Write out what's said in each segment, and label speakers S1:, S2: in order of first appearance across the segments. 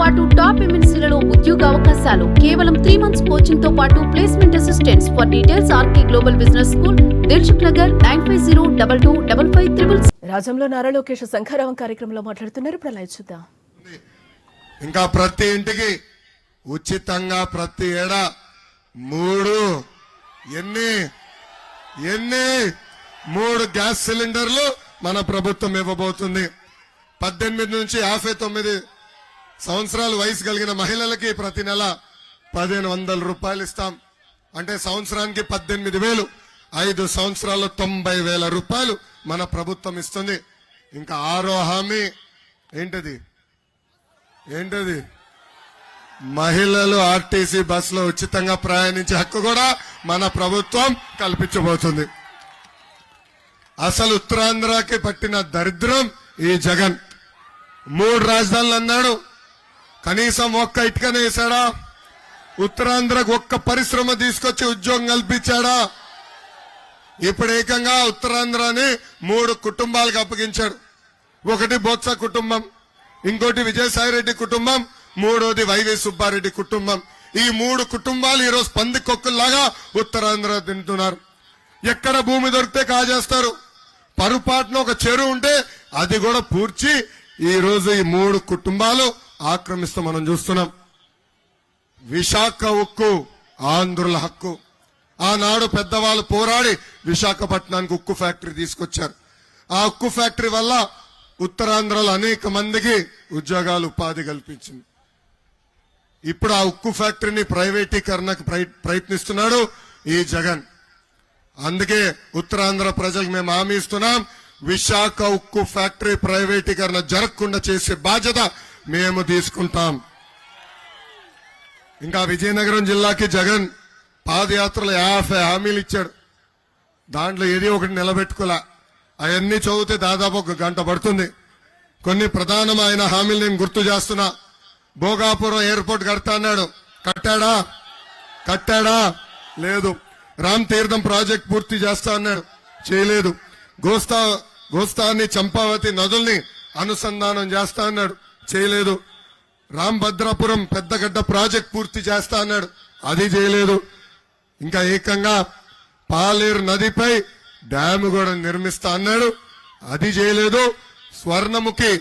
S1: పాటు టాప్ ఎంఎన్సీలలో ఉద్యోగ అవకాశాలు కేవలం త్రీ మంత్స్ కోచింగ్తో పాటు placement assistants for details RK global business school Dilsukh Nagar nine five zero double two double five triple
S2: రాజంలో Nara Lokesh శంఖారావం కార్యక్రమంలో మాట్లాడుతున్నారు. ఇప్పుడు లైవ్ చూద్దాం
S3: ఇంకా ప్రతి ఇంటికి ఉచితంగా ప్రతి ఏడా మూడు ఎన్ని ఎన్ని మూడు గ్యాస్ సిలిండర్లు మన ప్రభుత్వం ఇవ్వబోతుంది. పద్దెనిమిది నుంచి యాభై తొమ్మిది సంవత్సరాలు వయసు కలిగిన మహిళలకి ప్రతి నెల పదిహేను వందల రూపాయలు ఇస్తాం. అంటే సంవత్సరానికి పద్దెనిమిది వేలు. ఐదు సంవత్సరాల్లో తొంభై వేల రూపాయలు మన ప్రభుత్వం ఇస్తుంది. ఇంకా ఆరో హామీ ఏంటది? ఏంటది? మహిళలు ఆర్టీసీ బస్సులో ఉచితంగా ప్రయాణించే హక్కు కూడా మన ప్రభుత్వం కల్పించబోతుంది. అసలు ఉత్తరాంధ్రకి పట్టిన దరిద్రం ఈ జగన్. మూడు రాజధానులు అన్నాడు. కనీసం ఒక్క ఇటుకనే వేశాడా? ఉత్తరాంధ్రకు ఒక్క పరిశ్రమ తీసుకొచ్చి ఉద్యోగం కల్పించాడా? ఇప్పుడు ఏకంగా ఉత్తరాంధ్రని మూడు కుటుంబాలకు అప్పగించాడు. ఒకటి బొత్స కుటుంబం ఇంకోటి విజయసాయిరెడ్డి కుటుంబం మూడోది వైవి సుబ్బారెడ్డి కుటుంబం. ఈ మూడు కుటుంబాలు ఈరోజు పందికొక్కుల్లాగా ఉత్తరాంధ్ర తింటున్నారు. ఎక్కడ భూమి దొరికితే కాజేస్తారు పరుపాటున ఒక చెరువు ఉంటే అది కూడా పూడ్చి ఈరోజు ఈ మూడు కుటుంబాలు ఆక్రమిస్తూ మనం చూస్తున్నాం. విశాఖ ఉక్కు ఆంధ్రుల హక్కు. ఆనాడు పెద్దవాళ్ళు పోరాడి విశాఖపట్నానికి ఉక్కు ఫ్యాక్టరీ తీసుకొచ్చారు. ఆ ఉక్కు ఫ్యాక్టరీ వల్ల ఉత్తరాంధ్రలో అనేక మందికి ఉద్యోగాలు ఉపాధి కల్పించింది. ఇప్పుడు ఆ ఉక్కు ఫ్యాక్టరీని ప్రైవేటీకరణకు ప్రయత్నిస్తున్నాడు ఈ జగన్. అందుకే ఉత్తరాంధ్ర ప్రజలకు మేము హామీ ఇస్తున్నాం విశాఖ ఉక్కు ఫ్యాక్టరీ ప్రైవేటీకరణ జరగకుండా చేసే బాధ్యత మేము తీసుకుంటాం. ఇంకా విజయనగరం జిల్లాకి జగన్ పాదయాత్రలో యాభై హామీలు ఇచ్చాడు. దాంట్లో ఏది ఒకటి నిలబెట్టుకోలే. అవన్నీ చదివితే దాదాపు ఒక గంట పడుతుంది. కొన్ని ప్రధానమైన హామీలు నేను గుర్తు చేస్తున్నా. భోగాపురం ఎయిర్పోర్ట్ కడతా అన్నాడు. కట్టాడా? కట్టాడా? లేదు. రామ్ తీర్థం ప్రాజెక్ట్ పూర్తి చేస్తా అన్నాడు. చేయలేదు. గోస్తా గోస్తాన్ని చంపావతి నదుల్ని అనుసంధానం చేస్తా అన్నాడు. చేయలేదు. రాంభద్రాపురం పెద్దగడ్డ ప్రాజెక్ట్ పూర్తి చేస్తా అన్నాడు. అది చేయలేదు. ఇంకా ఏకంగా పాలేరు నదిపై డ్యామ్ కూడా నిర్మిస్తా అన్నాడు. అది చేయలేదు. స్వర్ణముఖి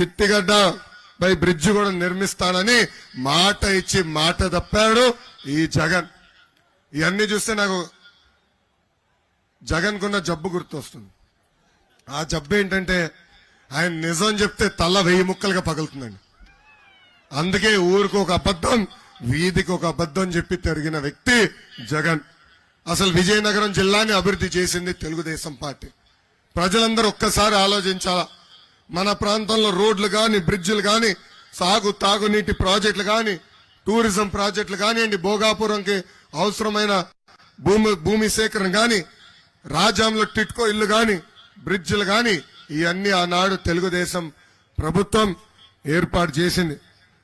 S3: చిట్టిగడ్డ పై బ్రిడ్జ్ కూడా నిర్మిస్తానని మాట ఇచ్చి మాట తప్పాడు ఈ జగన్. ఇవన్నీ చూస్తే నాకు జగన్ కున్న జబ్బు గుర్తొస్తుంది. ఆ జబ్బు ఏంటంటే ఆయన నిజం చెప్తే తల వెయ్యి ముక్కలుగా పగులుతుందండి. అందుకే ఊరికి ఒక అబద్ధం వీధికి ఒక అబద్ధం చెప్పి తిరిగిన వ్యక్తి జగన్. అసలు విజయనగరం జిల్లాని అభివృద్ధి చేసింది తెలుగుదేశం పార్టీ. ప్రజలందరూ ఒక్కసారి ఆలోచించాలా? మన ప్రాంతంలో రోడ్లు కానీ బ్రిడ్జిలు కానీ సాగు తాగునీటి ప్రాజెక్టులు కానీ టూరిజం ప్రాజెక్టులు కానివ్వండి భోగాపురంకి అవసరమైన భూమి భూమి సేకరణ కానీ రాజాంలో టిట్కో ఇల్లు కానీ బ్రిడ్జిలు కానీ ఇవన్నీ ఆనాడు తెలుగుదేశం ప్రభుత్వం ఏర్పాటు చేసింది.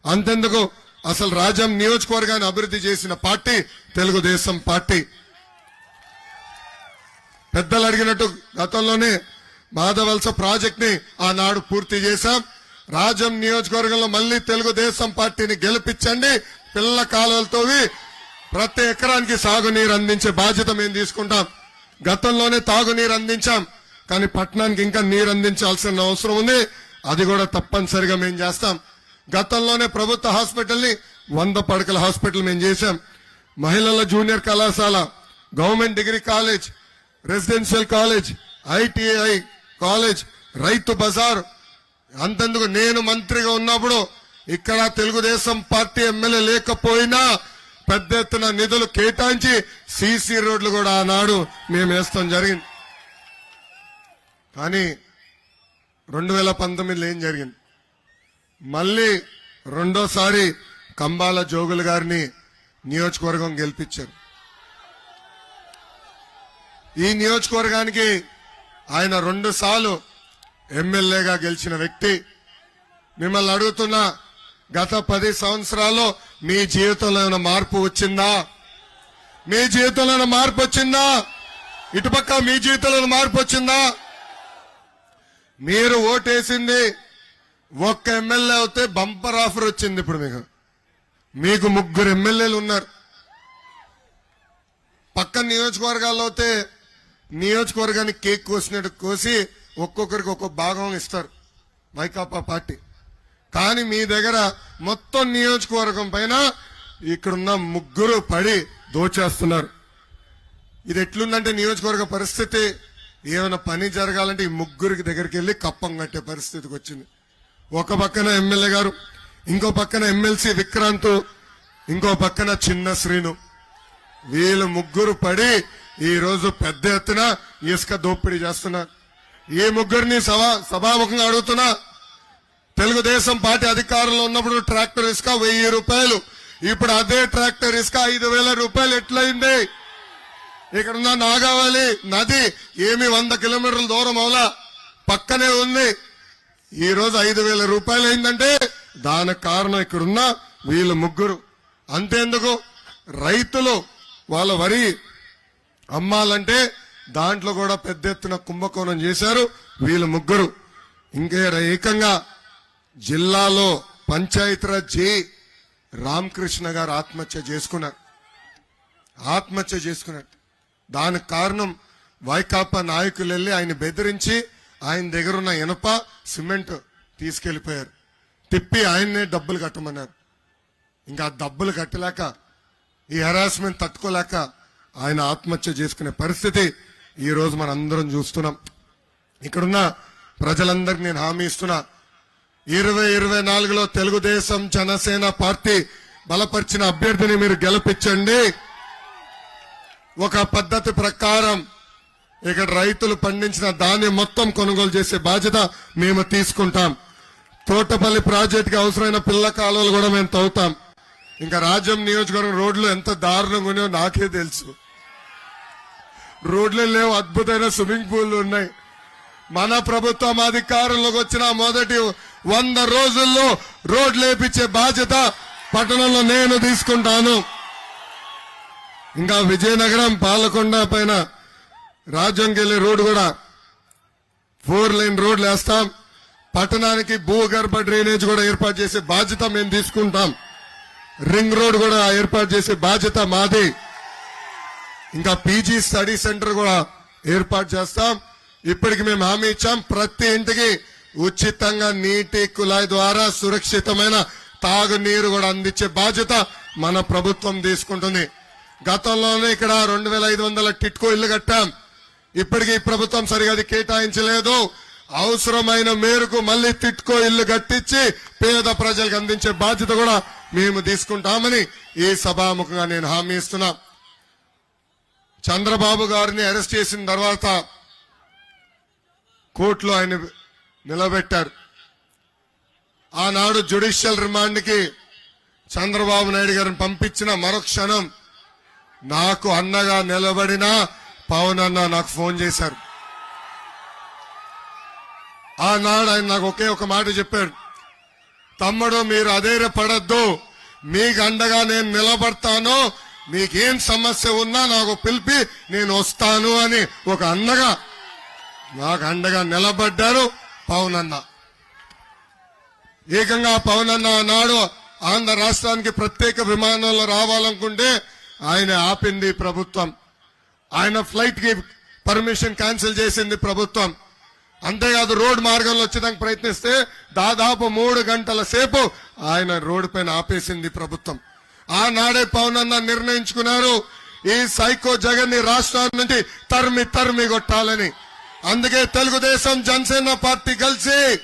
S3: అంతెందుకు? అసలు రాజ్యం నియోజకవర్గాన్ని అభివృద్ధి చేసిన పార్టీ తెలుగుదేశం పార్టీ. పెద్దలు అడిగినట్టు గతంలోనే మాధవలస ప్రాజెక్ట్ని ఆనాడు పూర్తి చేశాం. రాజం నియోజకవర్గంలో మళ్ళీ తెలుగుదేశం పార్టీని గెలిపించండి. పిల్ల కాలువలతోవి ప్రతి ఎకరానికి సాగునీరు అందించే బాధ్యత మేము తీసుకుంటాం. గతంలోనే తాగునీరు అందించాం. కానీ పట్టణానికి ఇంకా నీరు అందించాల్సిన అవసరం ఉంది. అది కూడా తప్పనిసరిగా మేము చేస్తాం. గతంలోనే ప్రభుత్వ హాస్పిటల్ని వంద పడకల హాస్పిటల్ మేము చేశాం. మహిళల జూనియర్ కళాశాల government degree college residential college ITI college Rythu Bazar. అంతెందుకు నేను మంత్రిగా ఉన్నప్పుడు ఇక్కడ తెలుగుదేశం పార్టీ ఎమ్మెల్యే లేకపోయినా పెద్ద ఎత్తున నిధులు కేటాయించి సీసీ రోడ్లు కూడా ఆనాడు మేము వేస్తాం జరిగింది. కానీ రెండు వేల పంతొమ్మిదిలో ఏం జరిగింది? మళ్ళీ రెండోసారి కంబాల జోగులు గారిని నియోజకవర్గం గెలిపించారు. ఈ నియోజకవర్గానికి ఆయన రెండు సార్లు ఎమ్మెల్యేగా గెలిచిన వ్యక్తి. మిమ్మల్ని అడుగుతున్నా గత పది సంవత్సరాల్లో మీ జీవితంలో ఏమైనా మార్పు వచ్చిందా? మీ జీవితంలో మార్పు వచ్చిందా? ఇటుపక్క మీ జీవితంలో మార్పు వచ్చిందా? మీరు ఓటేసింది ఒక్క ఎమ్మెల్యే అవుతే బంపర్ ఆఫర్ వచ్చింది ఇప్పుడు మీకు. మీకు ముగ్గురు ఎమ్మెల్యేలు ఉన్నారు. పక్క నియోజకవర్గాల్లో అయితే నియోజకవర్గానికి కేక్ కోసినట్టు కోసి ఒక్కొక్కరికి ఒక్కొక్క భాగం ఇస్తారు వైకాపా పార్టీ. కానీ మీ దగ్గర మొత్తం నియోజకవర్గం పైన ఇక్కడున్న ముగ్గురు పడి దోచేస్తున్నారు. ఇది ఎట్లుందంటే నియోజకవర్గ పరిస్థితి? ఏమైనా పని జరగాలంటే ఈ ముగ్గురికి దగ్గరికి వెళ్ళి కప్పం కట్టే పరిస్థితికి వచ్చింది. ఒక పక్కన ఎమ్మెల్యే గారు ఇంకో పక్కన ఎమ్మెల్సీ విక్రాంత్ ఇంకో పక్కన చిన్న శ్రీను. వీళ్ళు ముగ్గురు పడి ఈ రోజు పెద్ద ఎత్తున ఇసుక దోపిడీ చేస్తున్నారు ఈ ముగ్గురిని సభా సభాముఖంగా అడుగుతున్నా? తెలుగుదేశం పార్టీ అధికారంలో ఉన్నప్పుడు ట్రాక్టర్ ఇసుక వెయ్యి రూపాయలు. ఇప్పుడు అదే ట్రాక్టర్ ఇసుక ఐదు వేల రూపాయలు ఎట్లయింది? ఇక్కడ ఉన్న నాగావళి నది ఏమి వంద కిలోమీటర్ల దూరం అవలా పక్కనే ఉంది. ఈ రోజు ఐదు వేల రూపాయలు అయిందంటే దానికి కారణం ఇక్కడున్న వీళ్ళు ముగ్గురు. అంతేందుకు రైతులు వాళ్ళ వరి అమ్మాలంటే దాంట్లో కూడా పెద్ద ఎత్తున కుంభకోణం చేశారు వీళ్ళు ముగ్గురు. ఇంకే ఏకంగా జిల్లాలో పంచాయతీరాజ్ జే రామకృష్ణ గారు ఆత్మహత్య చేసుకున్నారు. ఆత్మహత్య చేసుకున్నారు. దానికి కారణం వైకాపా నాయకులు వెళ్ళి ఆయన బెదిరించి ఆయన దగ్గర ఉన్న ఇనప సిమెంట్ తీసుకెళ్ళిపోయారు తిప్పి ఆయన్నే డబ్బులు కట్టమన్నారు. ఇంకా డబ్బులు కట్టలేక ఈ హెరాస్మెంట్ తట్టుకోలేక ఆయన ఆత్మహత్య చేసుకునే పరిస్థితి ఈరోజు రోజు మనందరం చూస్తున్నాం. ఇక్కడున్న ప్రజలందరికీ నేను హామీ ఇస్తున్నా. ఇరవై ఇరవై నాలుగులో తెలుగుదేశం జనసేన పార్టీ బలపరిచిన అభ్యర్థిని మీరు గెలిపించండి. ఒక పద్ధతి ప్రకారం ఇక్కడ రైతులు పండించిన ధాన్యం మొత్తం కొనుగోలు చేసే బాధ్యత మేము తీసుకుంటాం. తోటపల్లి ప్రాజెక్టుకి అవసరమైన పిల్ల కాలువలు కూడా మేము తవ్వుతాం. ఇంకా రాజ్యం నియోజకవర్గం రోడ్లు ఎంత దారుణంగా ఉన్నాయో నాకే తెలుసు. రోడ్లు లేవు అద్భుతమైన స్విమ్మింగ్ పూల్లు ఉన్నాయి. మన ప్రభుత్వం అధికారంలోకి వచ్చిన మొదటి వంద రోజుల్లో రోడ్లు వేపించే బాధ్యత పట్టణంలో నేను తీసుకుంటాను. ఇంకా విజయనగరం పాలకొండ పైన రాజ్యంకి రోడ్డు కూడా ఫోర్ లైన్ రోడ్లు వేస్తాం. పట్టణానికి భూగర్భ డ్రైనేజ్ కూడా ఏర్పాటు చేసే బాధ్యత మేము తీసుకుంటాం. రింగ్ రోడ్ కూడా ఏర్పాటు చేసే బాధ్యత మాది. ఇంకా పీజీ స్టడీ సెంటర్ కూడా ఏర్పాటు చేస్తాం. ఇప్పటికి మేము హామీ ఇచ్చాం. ప్రతి ఇంటికి ఉచితంగా నీటి కుళాయి ద్వారా సురక్షితమైన తాగునీరు కూడా అందించే బాధ్యత మన ప్రభుత్వం తీసుకుంటుంది. గతంలోనే ఇక్కడ రెండు వేల ఐదు వందల టిట్కో ఇల్లు కట్టాం. ఇప్పటికీ ఈ ప్రభుత్వం సరిగా అది కేటాయించలేదు. అవసరమైన మేరకు మళ్ళీ తిట్కో ఇల్లు కట్టించి పేద ప్రజలకు అందించే బాధ్యత కూడా మేము తీసుకుంటామని ఈ సభాముఖంగా నేను హామీ ఇస్తున్నా. చంద్రబాబు గారిని అరెస్ట్ చేసిన తర్వాత కోర్టులో ఆయన నిలబెట్టారు. ఆనాడు జ్యుడిషియల్ రిమాండ్కి చంద్రబాబు నాయుడు గారిని పంపించిన మరుక్షణం నాకు అన్నగా నిలబడిన పవన్ అన్న నాకు ఫోన్ చేశారు. ఆనాడు ఆయన నాకు ఒకే ఒక మాట చెప్పాడు. తమ్ముడు మీరు అధైర్య పడద్దు మీకు అండగా నేను నిలబడతాను. మీకేం సమస్య ఉన్నా నాకు పిలిపి నేను వస్తాను అని ఒక అన్నగా నాకు అండగా నిలబడ్డారు పవన్ అన్న. ఏకంగా పవన్ అన్న నాడు ఆంధ్ర రాష్ట్రానికి ప్రత్యేక విమానంలో రావాలనుకుంటే ఆయన ఆపింది ప్రభుత్వం. ఆయన ఫ్లైట్కి పర్మిషన్ క్యాన్సిల్ చేసింది ప్రభుత్వం. అంతేకాదు రోడ్ మార్గంలో వచ్చేదానికి ప్రయత్నిస్తే దాదాపు మూడు గంటల సేపు ఆయన రోడ్డు పైన ఆపేసింది ప్రభుత్వం. ఆనాడే పవన్ అన్న నిర్ణయించుకున్నారు ఈ సైకో జగన్ని రాష్ట్రం నుంచి తరిమి తరిమి కొట్టాలని. అందుకే తెలుగుదేశం జనసేన పార్టీ కలిసి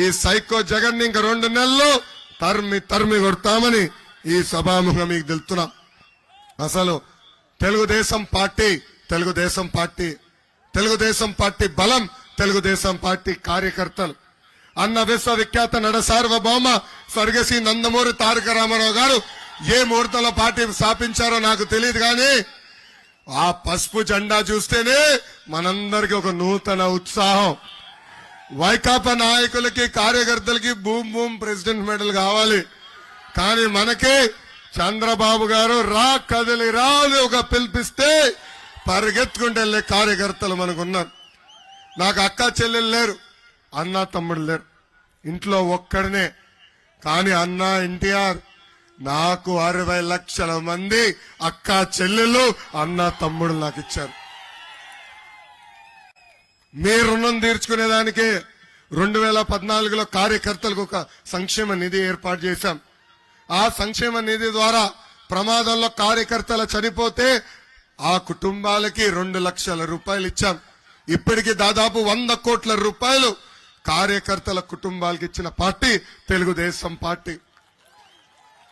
S3: ఈ సైకో జగన్ని ఇంక రెండు నెలలు తరిమి తరిమి కొడతామని ఈ సభాముఖం మీకు తెలుతున్నాం అసలు Telugu Desam party Telugu Desam party Telugu Desam party బలం తెలుగుదేశం పార్టీ కార్యకర్తలు. అన్న విశ్వవిఖ్యాత నడ సార్వభౌమ స్వర్గశ్రీ నందమూరి తారక రామారావు గారు ఏ ముహూర్తంలో పార్టీ స్థాపించారో నాకు తెలియదు కానీ ఆ పసుపు జెండా చూస్తేనే మనందరికి ఒక నూతన ఉత్సాహం. వైకాపా నాయకులకి కార్యకర్తలకి భూమ్ భూమ్ ప్రెసిడెంట్ మెడల్ కావాలి. కానీ మనకి చంద్రబాబు గారు రా కదిలి రాని ఒక పిలిపిస్తే పరిగెత్తుకుంటూ వెళ్ళే కార్యకర్తలు మనకున్నారు. నాకు అక్క చెల్లెలు లేరు అన్న తమ్ముడు లేరు. ఇంట్లో ఒక్కడనే. కానీ అన్న ఎన్టీఆర్ నాకు అరవై లక్షల మంది అక్క చెల్లెలు అన్న తమ్ముడు నాకు ఇచ్చారు. మీ రుణం తీర్చుకునేదానికి రెండు వేల పద్నాలుగులో కార్యకర్తలకు ఒక సంక్షేమ నిధి ఏర్పాటు చేశాం. ఆ సంక్షేమ నిధి ద్వారా ప్రమాదంలో కార్యకర్తలు చనిపోతే ఆ కుటుంబాలకి రెండు లక్షల రూపాయలు ఇచ్చాం. ఇప్పటికి దాదాపు వంద కోట్ల రూపాయలు కార్యకర్తల కుటుంబాలకు ఇచ్చిన పార్టీ తెలుగుదేశం పార్టీ.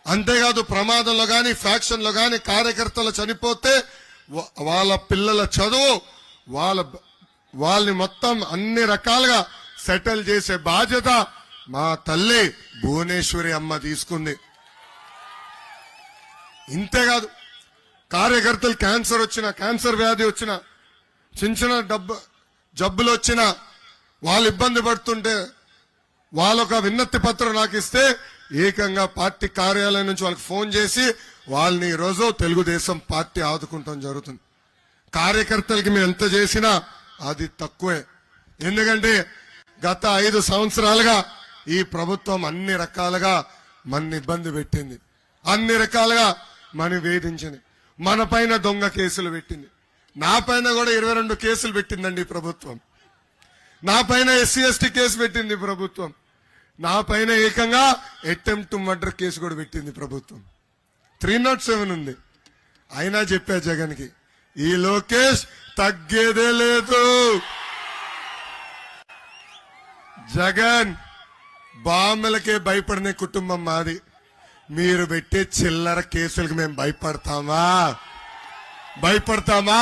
S3: అంతేకాదు ప్రమాదంలో గాని ఫ్యాక్షన్లో గాని కార్యకర్తలు చనిపోతే వాళ్ళ పిల్లల చదువు వాళ్ళ వాళ్ళని మొత్తం అన్ని రకాలుగా సెటిల్ చేసే బాధ్యత మా తల్లి భువనేశ్వరి అమ్మ తీసుకుంది. ఇంతేకాదు కార్యకర్తలు క్యాన్సర్ వచ్చిన క్యాన్సర్ వ్యాధి వచ్చిన చిన్న చిన్న డబ్బు జబ్బులు వచ్చిన వాళ్ళు ఇబ్బంది పడుతుంటే వాళ్ళొక విన్నతి పత్రం నాకు ఇస్తే ఏకంగా పార్టీ కార్యాలయం నుంచి వాళ్ళకి ఫోన్ చేసి వాళ్ళని ఈరోజు రోజు తెలుగుదేశం పార్టీ ఆదుకుంటాం జరుగుతుంది. కార్యకర్తలకి మేము ఎంత చేసినా అది తక్కువే. ఎందుకంటే గత ఐదు సంవత్సరాలుగా ఈ ప్రభుత్వం అన్ని రకాలుగా మన ఇబ్బంది పెట్టింది. అన్ని రకాలుగా మనం వేధించింది. మన పైన దొంగ కేసులు పెట్టింది. నా పైన కూడా ఇరవై రెండు కేసులు పెట్టిందండి ప్రభుత్వం. నా పైన ఎస్సీ ఎస్టీ కేసు పెట్టింది ప్రభుత్వం. నా పైన ఏకంగా అటెంప్ట్ మర్డర్ కేసు కూడా పెట్టింది ప్రభుత్వం. త్రీ నాట్ సెవెన్ ఉంది. అయినా చెప్పా జగన్కి ఈ లోకేష్ తగ్గేదే లేదు. జగన్ బామ్మలకే భయపడిన కుటుంబం మాది. మీరు పెట్టే చిల్లర కేసులకు మేము భయపడతామా? భయపడతామా?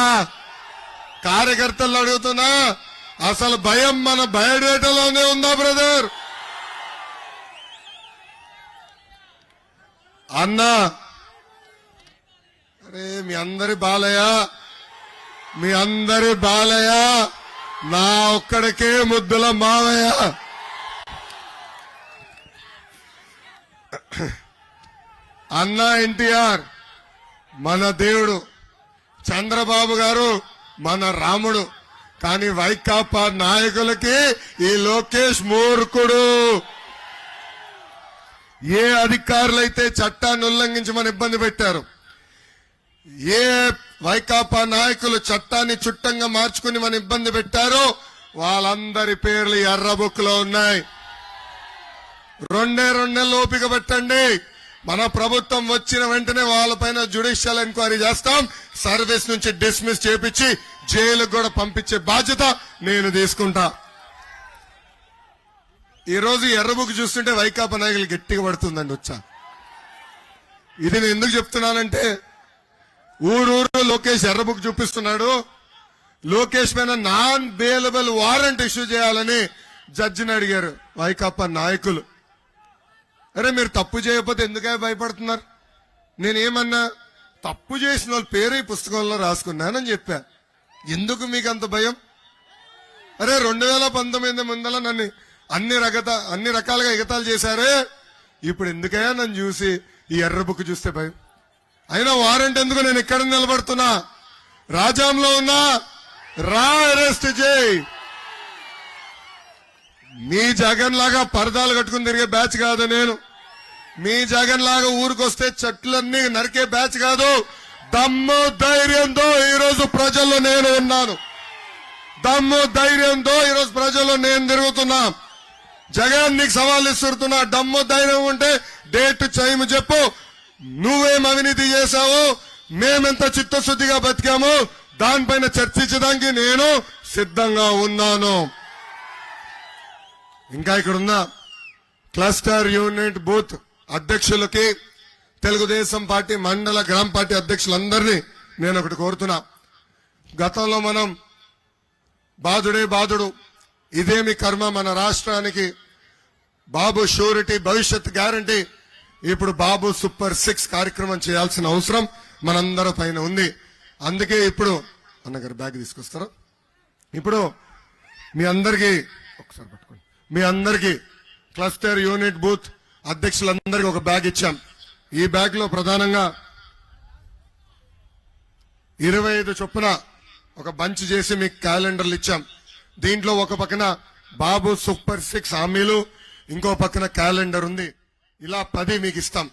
S3: కార్యకర్తలు అడుగుతున్నా అసలు భయం మన బయోడేటాలోనే ఉందా బ్రదర్? అన్నా అరే మీ అందరి బాలయ్య మీ అందరి బాలయ్య నా ఒక్కడికే ముద్దుల మావయ్య. అన్నా ఎన్టీఆర్ మన దేవుడు చంద్రబాబు గారు మన రాముడు కానీ వైకాపా నాయకులకి ఈ లోకేష్ మూర్ఖుడు. ఏ అధికారులైతే చట్టాన్ని ఉల్లంఘించమని ఇబ్బంది పెట్టారు ఏ వైకాపా నాయకులు చట్టాన్ని చుట్టంగా మార్చుకుని మన ఇబ్బంది పెట్టారో వాళ్ళందరి పేర్లు ఎర్ర బుక్లో ఉన్నాయి. రెండే రెండు నెలలు ఓపిక పెట్టండి. మన ప్రభుత్వం వచ్చిన వెంటనే వాళ్ళపైన జ్యుడిషియల్ ఎంక్వైరీ చేస్తాం. సర్వీస్ నుంచి డిస్మిస్ చేపించి జైలుకు కూడా పంపించే బాధ్యత నేను తీసుకుంటా. ఈరోజు ఎర్రబుక్ చూస్తుంటే వైకాపా నాయకులు గట్టిగా పడుతుందండి వచ్చా ఇది నేను ఎందుకు చెప్తున్నానంటే ఊరూరు లోకేష్ ఎర్రబుక్ చూపిస్తున్నాడు. లోకేష్ పైన నాన్ బేలబుల్ వారెంట్ ఇష్యూ చేయాలని జడ్జిని అడిగారు వైకాపా నాయకులు. అరే మీరు తప్పు చేయకపోతే ఎందుకే భయపడుతున్నారు? నేనేమన్నా తప్పు చేసిన వాళ్ళ పేరు ఈ పుస్తకంలో రాసుకున్నానని చెప్పా. ఎందుకు మీకు అంత భయం? అరే రెండు వేల పంతొమ్మిది ముందల నన్ను అన్ని రకత అన్ని రకాలుగా ఎగతాలు చేశారే. ఇప్పుడు ఎందుకయ్యా నన్ను చూసి ఈ ఎర్ర బుక్ చూస్తే భయం? అయినా వారెంట్ ఎందుకు నేను ఎక్కడ నిలబడుతున్నా? రాజాంలో ఉన్నా? రా అరెస్ట్ చేయి. మీ జగన్ లాగా పరదాలు కట్టుకుని తిరిగే బ్యాచ్ కాదు నేను. మీ జగన్ లాగా ఊరికొస్తే చెట్లన్నీ నరికే బ్యాచ్ కాదు. దమ్ము ధైర్యంతో ఈరోజు ప్రజల్లో నేను ఉన్నాను. దమ్ము ధైర్యంతో ఈరోజు ప్రజల్లో నేను తిరుగుతున్నా. జగన్ నీకు సవాల్ ఇస్తున్నా దమ్ము ధైర్యం ఉంటే డేట్ చేయము చెప్పు. నువ్వేం అవినీతి చేశావు మేమెంత చిత్తశుద్ధిగా బతికాము దానిపైన చర్చించడానికి నేను సిద్ధంగా ఉన్నాను. ఇంకా ఇక్కడ ఉన్న క్లస్టర్ యూనిట్ బూత్ అధ్యక్షులకి తెలుగుదేశం పార్టీ మండల గ్రామ పార్టీ అధ్యక్షులందరినీ నేను ఒకటి కోరుతున్నా. గతంలో మనం బాధుడే బాధుడు ఇదేమి కర్మ మన రాష్ట్రానికి? బాబు షూరిటీ భవిష్యత్ గ్యారంటీ. ఇప్పుడు బాబు సూపర్ సిక్స్ కార్యక్రమం చేయాల్సిన అవసరం మనందరి పైన ఉంది. అందుకే ఇప్పుడు అన్నగారు బ్యాగ్ తీసుకొస్తారా. ఇప్పుడు మీ అందరికీ ఒకసారి పట్టుకోండి. మీ అందరికీ క్లస్టర్ యూనిట్ బూత్ అధ్యక్షులందరికీ ఒక బ్యాగ్ ఇచ్చాం. ఈ బ్యాగ్లో ప్రధానంగా ఇరవై ఐదు చొప్పున ఒక బంచ్ చేసి మీకు క్యాలెండర్లు ఇచ్చాం. దీంట్లో ఒక పక్కన బాబు సూపర్ సిక్స్ హామీలు ఇంకో పక్కన క్యాలెండర్ ఉంది. ఇలా పది మీకు ఇస్తాం.